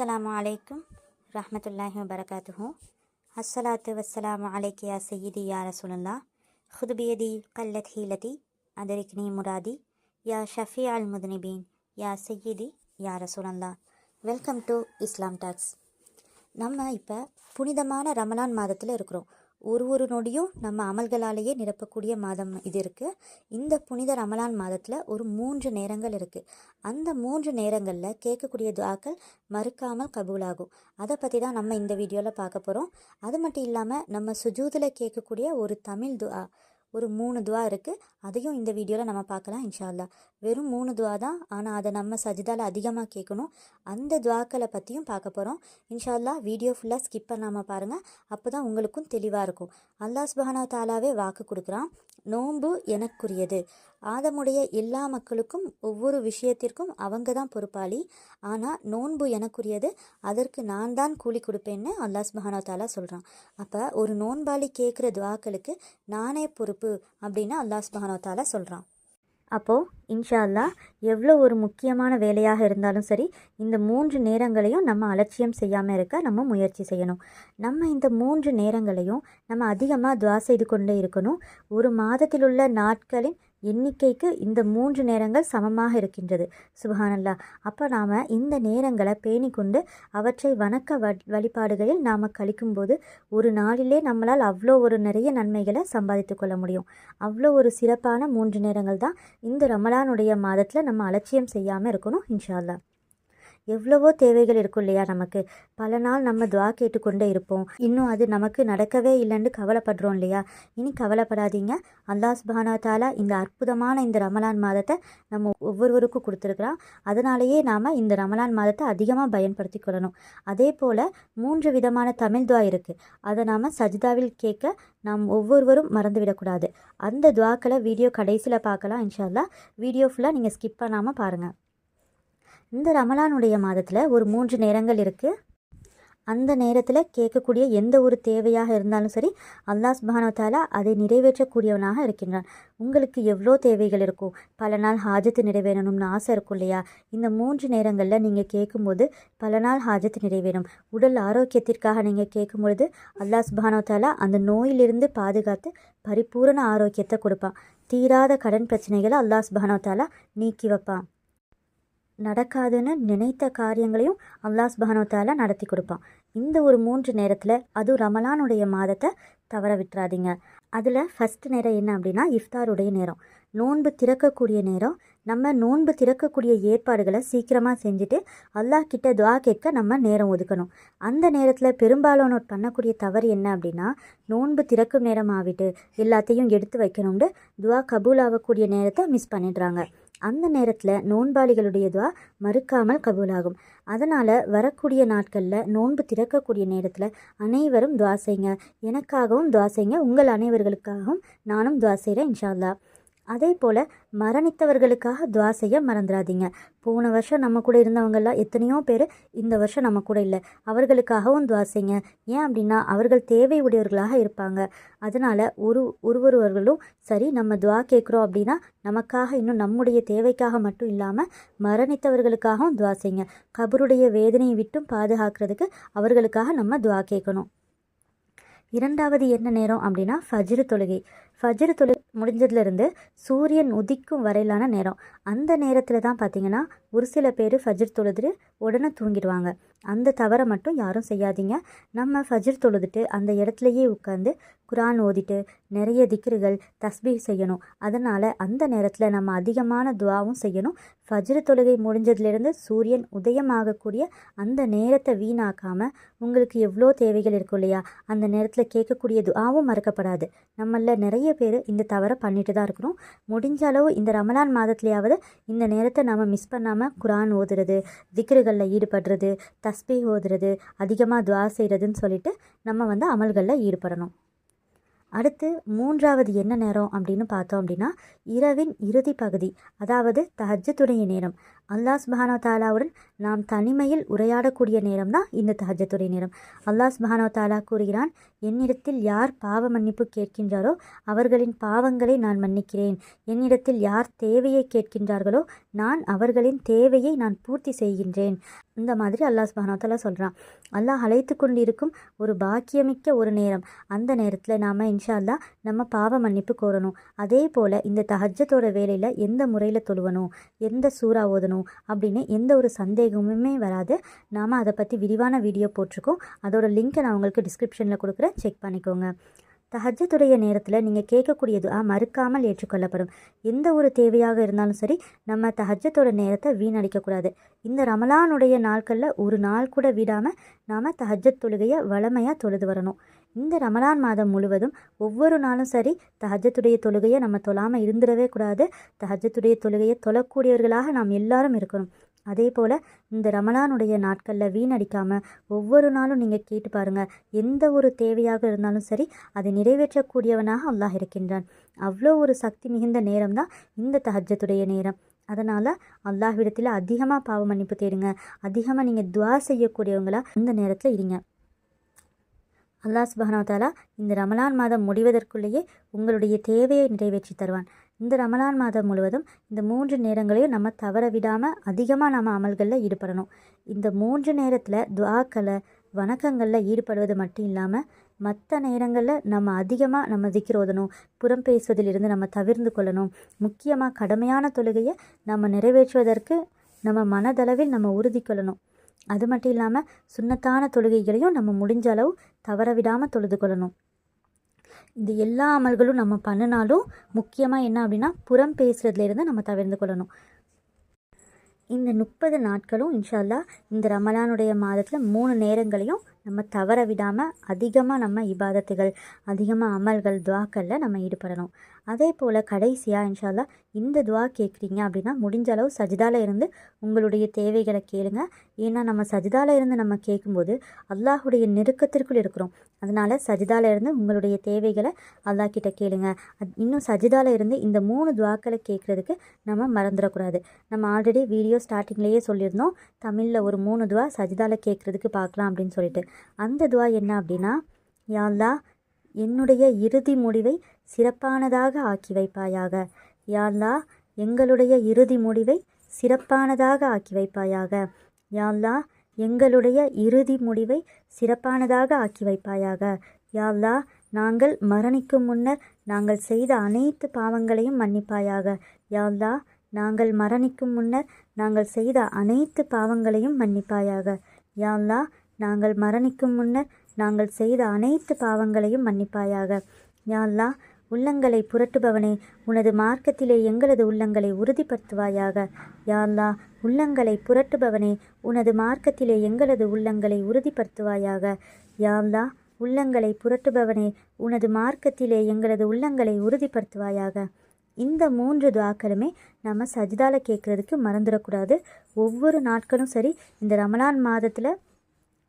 அஸ்ஸலாமு அலைக்கும் ரஹமத்துல்லாஹி வரகாத்துஹூ அஸ்ஸலாத்து வஸ்ஸலாம் அலைக்கு யா சையீதி யா ரசூலல்லா ஹுதுபியதி கல்லத் ஹீலதி அதரிக்னி முராதி யா ஷஃபி அல் முதுனிபீன் யா சையீதி யா ரசூலல்லா வெல்கம் டு இஸ்லாம் டாக்ஸ். நம்ம இப்போ புனிதமான ரமலான் மாதத்தில் இருக்கிறோம். ஒரு ஒரு நொடியும் நம்ம அமல்களாலேயே நிரப்பக்கூடிய மாதம் இது இருக்குது இந்த புனித ரமலான் மாதத்தில் ஒரு மூன்று நேரங்கள் இருக்குது அந்த மூன்று நேரங்களில் கேட்கக்கூடிய துவாக்கள் மறுக்காமல் கபூலாகும். அதை பற்றி தான் நம்ம இந்த வீடியோவில் பார்க்க போகிறோம் அது மட்டும் இல்லாமல் நம்ம சுஜூதில் கேட்கக்கூடிய ஒரு தமிழ் துவா ஒரு மூணு துவா இருக்குது அதையும் இந்த வீடியோவில் நம்ம பார்க்கலாம் இன்ஷா வெறும் மூணு துவா தான். ஆனால் அதை நம்ம சஜிதால அதிகமாக கேட்கணும் அந்த துவாக்களை பற்றியும் பார்க்க போகிறோம் இன்ஷால்லா வீடியோ ஃபுல்லாக ஸ்கிப் பண்ணாமல் பாருங்கள் அப்போ தான் உங்களுக்கும் தெளிவாக இருக்கும். அல்லாஸ் சுபஹானா தாலாவே வாக்கு கொடுக்குறான். நோன்பு எனக்குரியது. ஆதமுடைய எல்லா மக்களுக்கும் ஒவ்வொரு விஷயத்திற்கும் அவங்க தான் பொறுப்பாளி. ஆனால் நோன்பு எனக்குரியது. அதற்கு நான் தான் கூலி கொடுப்பேன்னு அல்லாஸ் சுபஹானா தாலா சொல்கிறான் அப்போ ஒரு நோன்பாளி கேட்குற துவாக்களுக்கு நானே பொறுப்பு. அப்படின்னு அல்லாஹ் சுபஹானா சொல்கிறான் அப்போது இன்ஷா அல்லாஹ் எவ்வளோ ஒரு முக்கியமான வேலையாக இருந்தாலும் சரி இந்த மூன்று நேரங்களையும் நம்ம அலட்சியம் செய்யாமல் இருக்க நம்ம முயற்சி செய்யணும். நம்ம இந்த மூன்று நேரங்களையும் நம்ம அதிகமாக துவா செய்து கொண்டே இருக்கணும். ஒரு மாதத்தில் உள்ள நாட்களின் எண்ணிக்கைக்கு இந்த மூன்று நேரங்கள் சமமாக இருக்கின்றது. சுபஹானல்லா. அப்போ நாம் இந்த நேரங்களை பேணிக்கொண்டு அவற்றை வணக்க வ வழிபாடுகளில் நாம் கழிக்கும்போது ஒரு நாளிலே நம்மளால் அவ்வளோ ஒரு நிறைய நன்மைகளை சம்பாதித்து கொள்ள முடியும். அவ்வளோ ஒரு சிறப்பான மூன்று நேரங்கள் தான் இந்த ரமலானுடைய மாதத்தில் நம்ம அலட்சியம் செய்யாமல் இருக்கணும் இன்ஷால்லா எவ்வளவோ தேவைகள் இருக்கும் இல்லையா நமக்கு? பல நாள் நம்ம துவா கேட்டுக்கொண்டே இருப்போம். இன்னும் அது நமக்கு நடக்கவே இல்லைன்னு கவலைப்படுறோம் இல்லையா? இனி கவலைப்படாதீங்க. அல்லாஹ் சுபானா தாலா இந்த அற்புதமான இந்த ரமலான் மாதத்தை நம்ம ஒவ்வொருவருக்கும் கொடுத்துருக்குறான். அதனாலேயே நாம் இந்த ரமலான் மாதத்தை அதிகமாக பயன்படுத்தி கொள்ளணும். அதே போல் மூன்று விதமான தமிழ் துவா இருக்குது அதை நாம் சஜிதாவில் கேட்க நாம் ஒவ்வொருவரும் மறந்துவிடக்கூடாது. அந்த துவாக்களை வீடியோ கடைசியில் பார்க்கலாம் இன்ஷால்லா வீடியோ ஃபுல்லாக நீங்கள் ஸ்கிப் பண்ணாமல் பாருங்கள் இந்த ரமலானுடைய மாதத்தில் ஒரு மூன்று நேரங்கள் இருக்குது அந்த நேரத்தில் கேட்கக்கூடிய எந்த ஒரு தேவையாக இருந்தாலும் சரி அல்லாஹ் சுபானோ அதை நிறைவேற்றக்கூடியவனாக இருக்கின்றான். உங்களுக்கு எவ்வளோ தேவைகள் இருக்கும் பல நாள் ஹாஜத்து நிறைவேறணும்னு ஆசை இருக்கும் இல்லையா? இந்த மூன்று நேரங்களில் நீங்கள் கேட்கும்போது பல நாள் ஹாஜத்து நிறைவேறும். உடல் ஆரோக்கியத்திற்காக நீங்கள் கேட்கும்பொழுது அல்லாஹ் சுபானோ அந்த நோயிலிருந்து பாதுகாத்து பரிபூரண ஆரோக்கியத்தை கொடுப்பான். தீராத கடன் பிரச்சனைகளை அல்லாஹ் சுபானோத்தாலா நீக்கி வைப்பான். நடக்காதுன்னு நினைத்த காரியங்களையும் அல்லாஸ் சுபஹானோத்தால நடத்தி கொடுப்பான். இந்த ஒரு மூன்று நேரத்தில் அதுவும் ரமலானுடைய மாதத்தை தவற விட்டுறாதீங்க. அதில் ஃபஸ்ட்டு நேரம் என்ன அப்படின்னா இஃப்தாருடைய நேரம். நோன்பு திறக்கக்கூடிய நேரம். நம்ம நோன்பு திறக்கக்கூடிய ஏற்பாடுகளை சீக்கிரமாக செஞ்சுட்டு அல்லாஹ் கிட்ட துவா கேட்க நம்ம நேரம் ஒதுக்கணும். அந்த நேரத்தில் பெரும்பாலானோர் பண்ணக்கூடிய தவறு என்ன அப்படின்னா நோன்பு திறக்கும் நேரம் ஆகிட்டு எல்லாத்தையும் எடுத்து வைக்கணும்னு துவா கபூல் ஆகக்கூடிய நேரத்தை மிஸ் பண்ணிடுறாங்க. அந்த நேரத்தில் நோன்பாளிகளுடைய துவா மறுக்காமல் கபூலாகும். அதனால் வரக்கூடிய நாட்களில் நோன்பு திறக்கக்கூடிய நேரத்தில் அனைவரும் துவா செய்யுங்க எனக்காகவும் துவா செய்யுங்க உங்கள் அனைவர்களுக்காகவும் நானும் துவா செய்கிறேன் இன்ஷால்லா அதே போல் மரணித்தவர்களுக்காக துவா செய்ய மறந்துடாதீங்க போன வருஷம் நம்ம கூட இருந்தவங்கெல்லாம் எத்தனையோ பேர் இந்த வருஷம் நம்ம கூட இல்லை. அவர்களுக்காகவும் துவா செய்யுங்க. ஏன் அப்படின்னா அவர்கள் தேவை உடையவர்களாக இருப்பாங்க. அதனால் ஒரு ஒருவருவர்களும் சரி நம்ம துவா கேட்குறோம் அப்படின்னா நமக்காக இன்னும் நம்முடைய தேவைக்காக மட்டும் இல்லாமல் மரணித்தவர்களுக்காகவும் துவா செய்யுங்க. கபருடைய வேதனையை விட்டும் பாதுகாக்கிறதுக்கு அவர்களுக்காக நம்ம துவா கேட்கணும் இரண்டாவது என்ன நேரம் அப்படின்னா ஃபஜ்ரு தொழுகை. ஃபஜ்ரு தொழு முடிஞ்சதுலேருந்து சூரியன் உதிக்கும் வரையிலான நேரம். அந்த நேரத்தில் தான் பார்த்திங்கன்னா ஒரு சில பேர் ஃபஜ்ர் தொழுதுட்டு உடனே தூங்கிடுவாங்க. அந்த தவறை மட்டும் யாரும் செய்யாதீங்க. நம்ம ஃபஜ்ர் தொழுதுட்டு அந்த இடத்துலையே உட்காந்து குரான் ஓதிட்டு நிறைய திக்ருகள் தஸ்பீ செய்யணும். அதனால் அந்த நேரத்தில் நம்ம அதிகமான துவாவும் செய்யணும். ஃபஜ்ரு தொழுகை முடிஞ்சதுலேருந்து சூரியன் உதயமாகக்கூடிய அந்த நேரத்தை வீணாக்காமல் உங்களுக்கு எவ்வளோ தேவைகள் இருக்கும் இல்லையா? அந்த நேரத்தில் கேட்கக்கூடிய துவாவும் மறக்கப்படாது. நம்மள நிறைய பேர் இந்த தவறை பண்ணிட்டு தான் இருக்கிறோம். முடிஞ்ச அளவு இந்த ரமலான் மாதத்துலையாவது இந்த நேரத்தை நம்ம மிஸ் பண்ணாமல் குரான் ஓதுறது திக்ருகளில் ஈடுபடுறது தஸ்பீ ஓதுறது அதிகமாக துவா செய்கிறதுன்னு சொல்லிட்டு நம்ம வந்து அமல்களில் ஈடுபடணும். அடுத்து மூன்றாவது என்ன நேரம் அப்படின்னு பார்த்தோம் அப்படின்னா இரவின் இறுதி பகுதி அதாவது தஹஜத்துடைய நேரம். அல்லாஹ் சுபஹானோ தாலாவுடன் நாம் தனிமையில் உரையாடக்கூடிய நேரம் தான் இந்த தஹஜத்துடைய நேரம். அல்லாஹ் சுபஹானோ தாலா கூறுகிறான் என்னிடத்தில் யார் பாவ மன்னிப்பு கேட்கின்றாரோ அவர்களின் பாவங்களை நான் மன்னிக்கிறேன். என்னிடத்தில் யார் தேவையை கேட்கின்றார்களோ நான் அவர்களின் தேவையை நான் பூர்த்தி செய்கின்றேன். இந்த மாதிரி அல்லாஹ் சுபானோத்தலா சொல்கிறான் அல்லாஹ் அழைத்து கொண்டிருக்கும் ஒரு பாக்கியமிக்க ஒரு நேரம். அந்த நேரத்தில் நாம் இன்ஷா அல்லா நம்ம பாவ மன்னிப்பு கோரணும். அதே போல் இந்த தஹஜத்தோட வேலையில் எந்த முறையில் தொழுவணும்? எந்த சூறா ஓதணும்? அப்படின்னு எந்த ஒரு சந்தேகமுமே வராது. நாம் அதை பற்றி விரிவான வீடியோ போட்டிருக்கோம். அதோட லிங்க்கை நான் உங்களுக்கு டிஸ்கிரிப்ஷனில் கொடுக்குறேன். செக் பண்ணிக்கோங்க. தஹஜத்துடைய நேரத்தில் நீங்கள் கேட்கக்கூடிய துஆ மறுக்காமல் ஏற்றுக்கொள்ளப்படும். எந்த ஒரு தேவையாக இருந்தாலும் சரி நம்ம தஹஜத்தோட நேரத்தை வீணடிக்கக்கூடாது. இந்த ரமலானுடைய நாட்களில் ஒரு நாள் கூட விடாமல் நாம் தஹஜத் தொழுகையை வளமையாக தொழுது வரணும். இந்த ரமலான் மாதம் முழுவதும் ஒவ்வொரு நாளும் சரி தஹஜத்துடைய தொழுகையை நம்ம தொழாமல் இருந்துடவே கூடாது. தஹஜத்துடைய தொழுகையை தொழக்கூடியவர்களாக நாம் எல்லாரும் இருக்கணும். அதே போல் இந்த ரமலானுடைய நாட்களில் வீணடிக்காமல் ஒவ்வொரு நாளும் நீங்கள் கேட்டு பாருங்கள் எந்த ஒரு தேவையாக இருந்தாலும் சரி அதை நிறைவேற்றக்கூடியவனாக அல்லாஹ் இருக்கின்றான். அவ்வளோ ஒரு சக்தி மிகுந்த நேரம் தான் இந்த தஹஜத்துடைய நேரம். அதனால் அல்லாஹ்விடத்தில் அதிகமாக பாவ மன்னிப்பு தேடுங்க. அதிகமாக நீங்கள் துவா செய்யக்கூடியவங்களாக இந்த நேரத்தில் இருங்க. அல்லாஹ் சுபஹானவத்தாலா இந்த ரமலான் மாதம் முடிவதற்குள்ளேயே உங்களுடைய தேவையை நிறைவேற்றி தருவான். இந்த ரமலான் மாதம் முழுவதும் இந்த மூன்று நேரங்களையும் நம்ம தவற விடாமல் அதிகமாக நம்ம அமல்களில் ஈடுபடணும். இந்த மூன்று நேரத்தில் துவாக்களை வணக்கங்களில் ஈடுபடுவது மட்டும் இல்லாமல் மற்ற நேரங்களில் நம்ம அதிகமாக நம்ம திக்கிறோதணும் புறம் பேசுவதிலிருந்து நம்ம தவிர்ந்து கொள்ளணும். முக்கியமாக கடமையான தொழுகையை நம்ம நிறைவேற்றுவதற்கு நம்ம மனதளவில் நம்ம உறுதி கொள்ளணும். அது மட்டும் இல்லாமல் சுண்ணத்தான தொழுகைகளையும் நம்ம முடிஞ்ச அளவு தவற விடாமல் தொழுது கொள்ளணும். இந்த எல்லா அமல்களும் நம்ம பண்ணினாலும் முக்கியமாக என்ன அப்படின்னா புறம் பேசுகிறதுலேருந்து நம்ம தவிர்த்து கொள்ளணும். இந்த முப்பது நாட்களும் இன்ஷால்லா இந்த ரமலானுடைய மாதத்தில் மூணு நேரங்களையும் நம்ம தவற விடாமல் அதிகமாக நம்ம இபாதத்துகள் அதிகமாக அமல்கள் துவாக்களில் நம்ம ஈடுபடணும். அதே போல் கடைசியாக இன்ஷால்லா இந்த துவா கேட்குறீங்க அப்படின்னா முடிஞ்ச அளவு சஜிதாவில் இருந்து உங்களுடைய தேவைகளை கேளுங்க. ஏன்னா நம்ம சஜிதாவில் இருந்து நம்ம கேட்கும்போது அல்லாஹுடைய நெருக்கத்திற்குள் இருக்கிறோம். அதனால் சஜிதாவில் இருந்து உங்களுடைய தேவைகளை அல்லாஹ் கிட்ட கேளுங்க. இன்னும் சஜிதாவில் இருந்து இந்த மூணு துவாக்களை கேட்குறதுக்கு நம்ம மறந்துடக்கூடாது. நம்ம ஆல்ரெடி வீடியோ ஸ்டார்டிங்லேயே சொல்லியிருந்தோம். தமிழில் ஒரு மூணு துவா சஜிதாவில் கேட்குறதுக்கு பார்க்கலாம் அப்படின்னு சொல்லிட்டு. அந்த துவா என்ன அப்படின்னா யாழ்லா என்னுடைய இறுதி முடிவை சிறப்பானதாக ஆக்கி வைப்பாயாக. யாழ்லா எங்களுடைய இறுதி முடிவை சிறப்பானதாக ஆக்கி வைப்பாயாக. யாழ்லா எங்களுடைய இறுதி முடிவை சிறப்பானதாக ஆக்கி வைப்பாயாக. யாழ்லா நாங்கள் மரணிக்கும் முன்னர் நாங்கள் செய்த அனைத்து பாவங்களையும் மன்னிப்பாயாக. யாழ்லா நாங்கள் மரணிக்கும் முன்னர் நாங்கள் செய்த அனைத்து பாவங்களையும் மன்னிப்பாயாக. யாழ்லா நாங்கள் மரணிக்கும் முன்னர் நாங்கள் செய்த அனைத்து பாவங்களையும் மன்னிப்பாயாக. யாழ்லா உள்ளங்களை புரட்டுபவனே உனது மார்க்கத்திலே எங்களது உள்ளங்களை உறுதிப்படுத்துவாயாக. யாழ்லா உள்ளங்களை புரட்டுபவனே உனது மார்க்கத்திலே எங்களது உள்ளங்களை உறுதிப்படுத்துவாயாக. யாழ்லா உள்ளங்களை புரட்டுபவனே உனது மார்க்கத்திலே எங்களது உள்ளங்களை உறுதிப்படுத்துவாயாக. இந்த மூன்று துவாக்களுமே நம்ம சஜிதால கேட்குறதுக்கு மறந்துடக்கூடாது. ஒவ்வொரு நாட்களும் சரி இந்த ரமலான் மாதத்தில்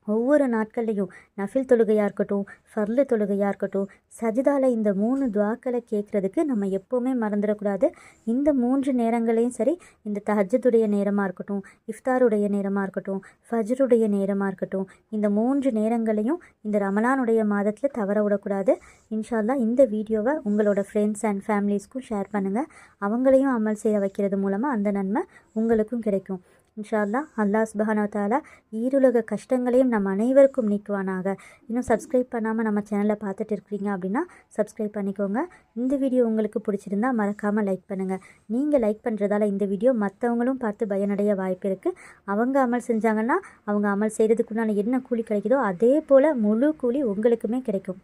ஒவ்வொரு நாட்கள்லையும் நஃபில் தொழுகையாக இருக்கட்டும் ஃபர்லு தொழுகையாக இருக்கட்டும் சஜிதாவில் இந்த மூணு துவாக்களை கேட்குறதுக்கு நம்ம எப்போவுமே மறந்துடக்கூடாது. இந்த மூன்று நேரங்களையும் சரி இந்த தஹஜத்துடைய நேரமாக இருக்கட்டும் இஃப்தாருடைய நேரமாக இருக்கட்டும் ஃபஜ்ருடைய நேரமாக இருக்கட்டும் இந்த மூன்று நேரங்களையும் இந்த ரமலானுடைய மாதத்தில் தவற விடக்கூடாது. இன்ஷால்லா இந்த வீடியோவை உங்களோட ஃப்ரெண்ட்ஸ் அண்ட் ஃபேமிலிஸ்க்கும் ஷேர் பண்ணுங்கள் அவங்களையும் அமல் செய்ய வைக்கிறது மூலமாக அந்த நன்மை உங்களுக்கும் கிடைக்கும். இன்ஷால்லா அல்லாஹ் சுபஹானா தாலா ஈருலக கஷ்டங்களையும் நம் அனைவருக்கும் நீக்குவானாக. இன்னும் சப்ஸ்கிரைப் பண்ணாமல் நம்ம சேனலை பார்த்துட்டு இருக்கிறீங்க அப்படின்னா சப்ஸ்கிரைப் பண்ணிக்கோங்க. இந்த வீடியோ உங்களுக்கு பிடிச்சிருந்தா மறக்காமல் லைக் பண்ணுங்கள் நீங்கள் லைக் பண்ணுறதால இந்த வீடியோ மற்றவங்களும் பார்த்து பயனடைய வாய்ப்பு இருக்குது அவங்க அமல் செஞ்சாங்கன்னா அவங்க அமல் செய்கிறதுக்குண்டான என்ன கூலி கிடைக்குதோ அதே போல் முழு கூலி உங்களுக்குமே கிடைக்கும்.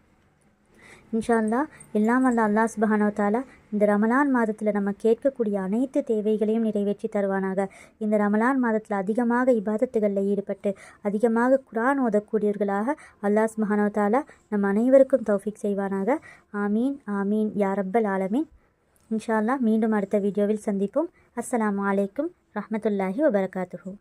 இன்ஷால்லா எல்லாம் வல்ல அல்லாஹ் சுபஹானோ இந்த ரமலான் மாதத்தில் நம்ம கேட்கக்கூடிய அனைத்து தேவைகளையும் நிறைவேற்றி தருவானாக. இந்த ரமலான் மாதத்தில் அதிகமாக இபாதத்துகளில் ஈடுபட்டு அதிகமாக குரான் ஓதக்கூடியவர்களாக அல்லாஹ் சுபஹானோ நம் அனைவருக்கும் தௌஃபிக் செய்வானாக. ஆமீன் ஆமீன். யாரப்பல் ஆலமீன். இன்ஷால்லா மீண்டும் அடுத்த வீடியோவில் சந்திப்போம். அஸ்லாம் அலைக்கும் ரஹமத்துல்லாஹி வபரகாத்துஹூ.